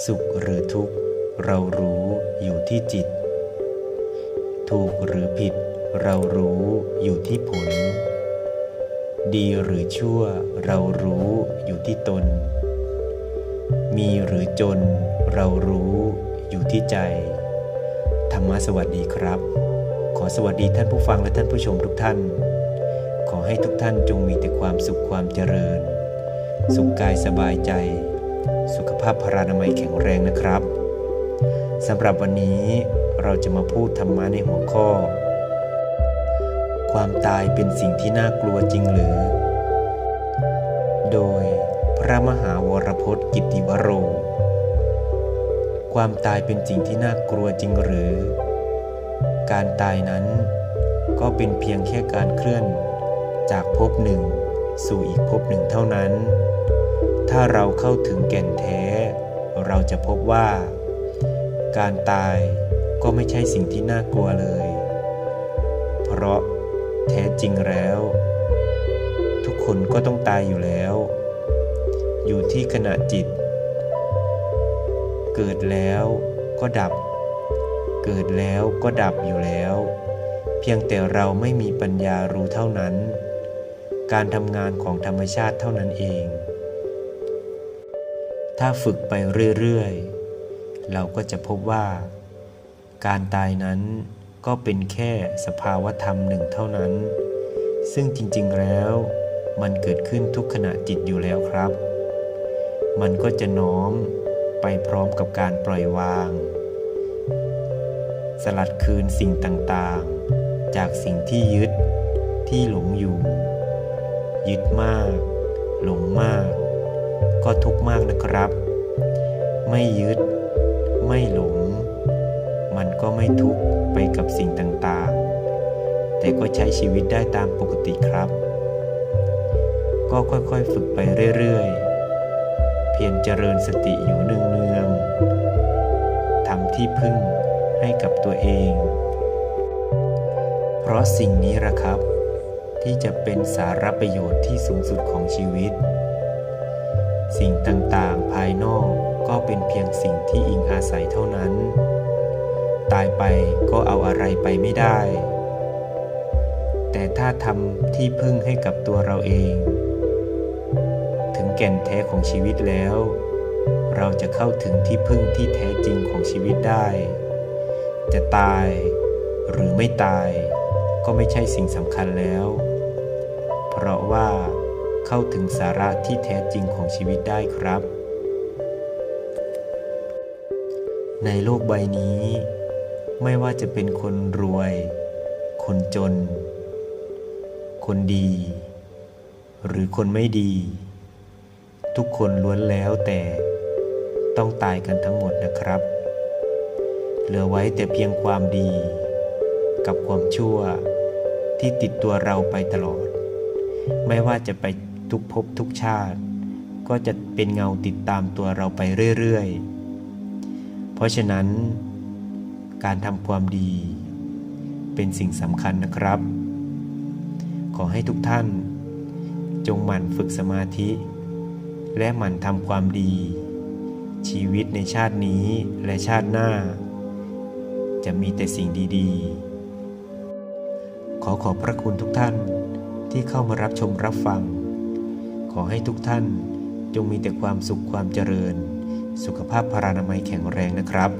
สุขหรือทุกข์ เรารู้อยู่ที่จิต ถูกหรือผิด เรารู้อยู่ที่ผล ดีหรือชั่ว เรารู้อยู่ที่ตน มีหรือจน เรารู้อยู่ที่ใจ ธรรมะสวัสดีครับ ขอสวัสดีท่านผู้ฟังและท่านผู้ชมทุกท่าน ขอให้ทุกท่านจงมีแต่ความสุขความเจริญ สุขกายสบายใจ สุขภาพพรานามัยแข็งแรงนะครับสำหรับวันนี้เราจะมาพูดธรรมะในหัวข้อ ความตายเป็นสิ่งที่น่ากลัวจริงหรือ โดยพระมหาวรพจน์กิตติวโร ความตายเป็นสิ่งที่น่ากลัวจริงหรือ การตายนั้นก็เป็นเพียงแค่การเคลื่อนจากภพหนึ่ง สู่อีกภพหนึ่งเท่านั้น ถ้าเราเข้าถึงแก่นแท้ เราจะพบว่า การตายก็ไม่ใช่สิ่งที่น่ากลัวเลย เพราะแท้จริงแล้ว ทุกคนก็ต้องตายอยู่แล้ว อยู่ที่ขณะจิต เกิดแล้วก็ดับ เกิดแล้วก็ดับอยู่แล้ว เพียงแต่เราไม่มีปัญญารู้เท่านั้น การทำงานของธรรมชาติเท่านั้นเอง ถ้าฝึกไปเรื่อยๆ เราก็จะพบว่า การตายนั้นก็เป็นแค่สภาวธรรมหนึ่งเท่านั้น ซึ่งจริงๆแล้วมันเกิดขึ้นทุกขณะจิตอยู่แล้วครับ มันก็จะน้อมไปพร้อมกับการปล่อยวาง สลัดคืนสิ่งต่างๆ จากสิ่งที่ยึดที่หลงอยู่ ยึดมาก หลงมาก ก็ทุกข์มากนะครับ ไม่ยึด ไม่หลง มันก็ไม่ทุกข์ไปกับสิ่งต่างๆ แต่ก็ใช้ชีวิตได้ตามปกติครับ ก็ค่อยๆฝึกไปเรื่อยๆ เพียรเจริญสติอยู่เนืองๆทำที่พึ่งให้กับตัวเอง เพราะสิ่งนี้ละครับที่จะเป็นสาระประโยชน์ที่สูงสุดของชีวิต สิ่งต่างๆ ภายนอกก็เป็นเพียงสิ่งที่อิงอาศัยเท่านั้น ตายไปก็เอาอะไรไปไม่ได้ แต่ถ้าทำที่พึ่งให้กับตัวเราเอง ถึงแก่นแท้ของชีวิตแล้ว เราจะเข้าถึงที่พึ่งที่แท้จริงของชีวิตได้ จะตายหรือไม่ตายก็ไม่ใช่สิ่งสำคัญแล้ว เพราะว่า เข้าถึงสาระที่แท้จริงของชีวิตได้ครับ ในโลกใบนี้ ไม่ว่าจะเป็นคนรวย คนจน คนดี หรือคนไม่ดี ทุกคนล้วนแล้วแต่ต้องตายกันทั้งหมดนะครับ เหลือไว้แต่เพียงความดี กับความชั่วที่ติดตัวเราไปตลอด ไม่ว่าจะไป ทุกภพทุกชาติ ก็จะเป็นเงาติดตามตัวเราไปเรื่อยๆ เพราะฉะนั้น การทำความดี เป็นสิ่งสำคัญนะครับ ขอให้ทุกท่าน จงหมั่นฝึกสมาธิ และหมั่นทำความดี ชีวิตในชาตินี้และชาติหน้า จะมีแต่สิ่งดีๆ ขอขอบพระคุณทุกท่านที่เข้ามารับชมรับฟัง ขอให้ทุกท่านจงมีแต่ความสุขความเจริญ สุขภาพพรานามัยแข็งแรงนะครับ